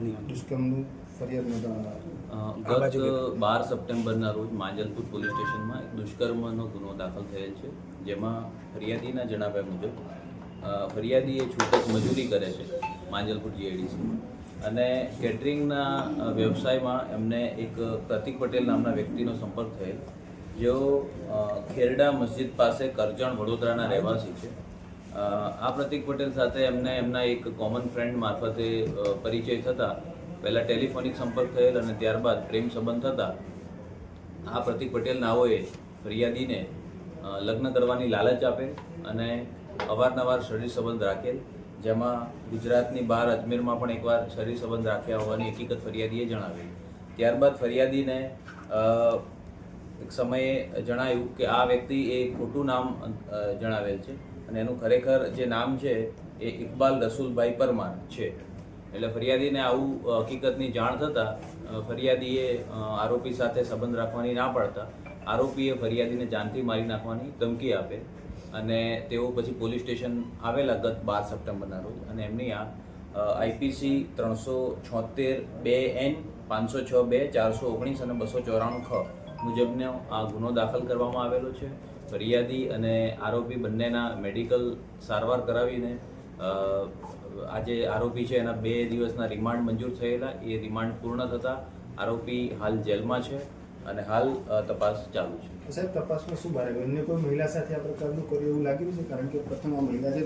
અમદાવાદની દુષ્કર્મનું ફરિયાદ નોંધાવવામાં ગત બાર સપ્ટેમ્બરના રોજ માંજલપુર પોલીસ સ્ટેશનમાં દુષ્કર્મનો ગુનો દાખલ થયેલ છે જેમાં ફરિયાદીના જણાવ્યા મુજબ ફરિયાદી એ છૂટક મજૂરી કરે છે માંજલપુર જીઆઈડીસીમાં અને કેટરિંગના વ્યવસાયમાં એમને એક પ્રતિક પટેલ નામના વ્યક્તિનો સંપર્ક થયેલ જેઓ ખેરડા મસ્જિદ પાસે કરજણ વડોદરાના રહેવાસી છે. આ પ્રતિક પટેલ સાથે એમને એમના એક કોમન ફ્રેન્ડ મારફતે પરિચય થતા, પહેલાં ટેલિફોનિક સંપર્ક થયેલ અને ત્યારબાદ પ્રેમ સંબંધ થતા, આ પ્રતિક પટેલ નાઓએ ફરિયાદીને લગ્ન કરવાની લાલચ આપેલ અને અવારનવાર શરીર સંબંધ રાખેલ જેમાં ગુજરાતની બહાર અજમેરમાં પણ એકવાર શરીર સંબંધ રાખ્યા હોવાની હકીકત ફરિયાદીએ જણાવેલ ત્યારબાદ ફરિયાદીને એક સમયે જણાયું કે આ વ્યક્તિ એ ખોટું નામ જણાવેલ છે. અને એનું ખરેખર જે નામ છે એ ઇકબાલ રસુલભાઈ પરમાર છે. એટલે ફરિયાદીને આવું હકીકતની જાણ થતાં ફરિયાદીએ આરોપી સાથે સંબંધ રાખવાની ના પાડતા, આરોપીએ ફરિયાદીને જાનથી મારી નાખવાની ધમકી આપે અને તેઓ પછી પોલીસ સ્ટેશન આવેલા ગત બાર સપ્ટેમ્બરના રોજ અને એમની આ આઈપીસી ત્રણસો છોતેર બે એન પાંચસો છ બે ચારસો ઓગણીસ અને બસો ચોરાણું ખ મુજબનો આ ગુનો દાખલ કરવામાં આવેલો છે. ફરિયાદી અને આરોપી બંનેના મેડિકલ સારવાર કરાવીને આજે આરોપી છે, એના બે દિવસના રિમાન્ડ મંજૂર થયેલા. એ રિમાન્ડ પૂર્ણ થતાં આરોપી હાલ જેલમાં છે અને હાલ તપાસ ચાલુ છે. સાહેબ, તપાસમાં શું બહાર અન્ય કોઈ મહિલા સાથે આ પ્રકારનું કર્યું એવું લાગ્યું છે? કારણ કે પ્રથમ આ મહિલા છે